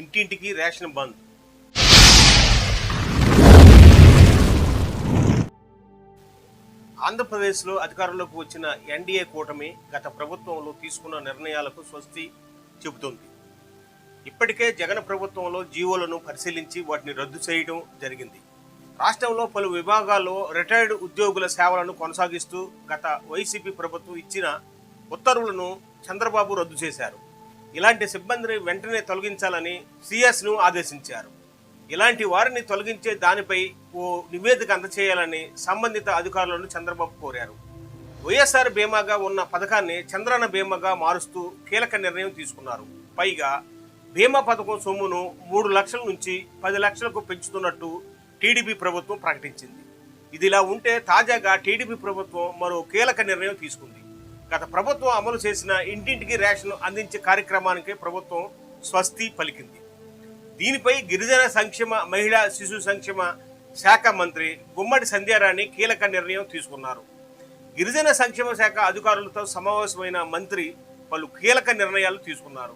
ఇంటింటికి రేషన్ బంద్. ఆంధ్రప్రదేశ్లో అధికారంలోకి వచ్చిన ఎన్డీఏ కూటమి గత ప్రభుత్వంలో తీసుకున్న నిర్ణయాలకు స్వస్తి చెబుతుంది. ఇప్పటికే జగన్ ప్రభుత్వంలో జీవోలను పరిశీలించి వాటిని రద్దు చేయడం జరిగింది. రాష్ట్రంలో పలు విభాగాల్లో రిటైర్డ్ ఉద్యోగుల సేవలను కొనసాగిస్తూ గత వైసీపీ ప్రభుత్వం ఇచ్చిన ఉత్తర్వులను చంద్రబాబు రద్దు చేశారు. ఇలాంటి సిబ్బందిని వెంటనే తొలగించాలని సిఎస్ను ఆదేశించారు. ఇలాంటి వారిని తొలగించే దానిపై ఓ నివేదిక అందచేయాలని సంబంధిత అధికారులను చంద్రబాబు కోరారు. వైఎస్ఆర్ బీమాగా ఉన్న పథకాన్ని చంద్రన్న బీమాగా మారుస్తూ కీలక నిర్ణయం తీసుకున్నారు. పైగా బీమా పథకం సొమ్మును మూడు లక్షల నుంచి పది లక్షలకు పెంచుతున్నట్టు టీడీపీ ప్రభుత్వం ప్రకటించింది. ఇదిలా ఉంటే తాజాగా టీడీపీ ప్రభుత్వం మరో కీలక నిర్ణయం తీసుకుంది. గత ప్రభుత్వం అమలు చేసిన ఇంటింటికి రేషన్ అందించే కార్యక్రమానికి ప్రభుత్వం స్వస్తి పలికింది. దీనిపై గిరిజన సంక్షేమ మహిళా శిశు సంక్షేమ శాఖ మంత్రి గుమ్మడి సంధ్యారాణి కీలక నిర్ణయం తీసుకున్నారు. గిరిజన సంక్షేమ శాఖ అధికారులతో సమావేశమైన మంత్రి పలు కీలక నిర్ణయాలు తీసుకున్నారు.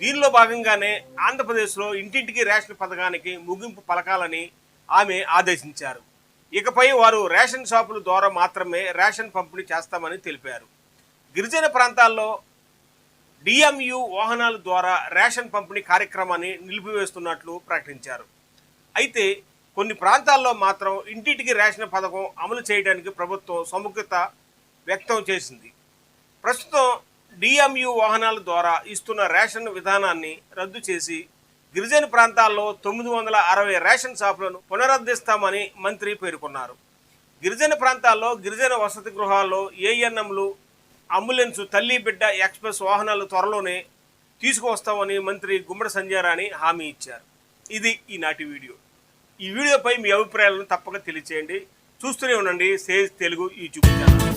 దీనిలో భాగంగానే ఆంధ్రప్రదేశ్లో ఇంటింటికి రేషన్ పథకానికి ముగింపు పలకాలని ఆమె ఆదేశించారు. ఇకపై వారు రేషన్ షాపుల ద్వారా మాత్రమే రేషన్ పంపిణీ చేస్తామని తెలిపారు. గిరిజన ప్రాంతాల్లో డిఎంయు వాహనాల ద్వారా రేషన్ పంపిణీ కార్యక్రమాన్ని నిలిపివేస్తున్నట్లు ప్రకటించారు. అయితే కొన్ని ప్రాంతాల్లో మాత్రం ఇంటింటికి రేషన్ పథకం అమలు చేయడానికి ప్రభుత్వం సముఖత వ్యక్తం చేసింది. ప్రస్తుతం డిఎంయు వాహనాల ద్వారా ఇస్తున్న రేషన్ విధానాన్ని రద్దు చేసి గిరిజన ప్రాంతాల్లో తొమ్మిది వందల అరవై రేషన్ షాపులను పునరుద్ధరిస్తామని మంత్రి పేర్కొన్నారు. గిరిజన ప్రాంతాల్లో గిరిజన వసతి గృహాల్లో ఏఎన్ఎంలు అంబులెన్స్ తల్లి బిడ్డ ఎక్స్ప్రెస్ వాహనాలు త్వరలోనే తీసుకువస్తామని మంత్రి గుమ్మడి సంజయరాణి హామీ ఇచ్చారు. ఇది ఈనాటి వీడియో. ఈ వీడియోపై మీ అభిప్రాయాలను తప్పక తెలియచేయండి. చూస్తూనే ఉండండి. Sage Telugu YouTube channel.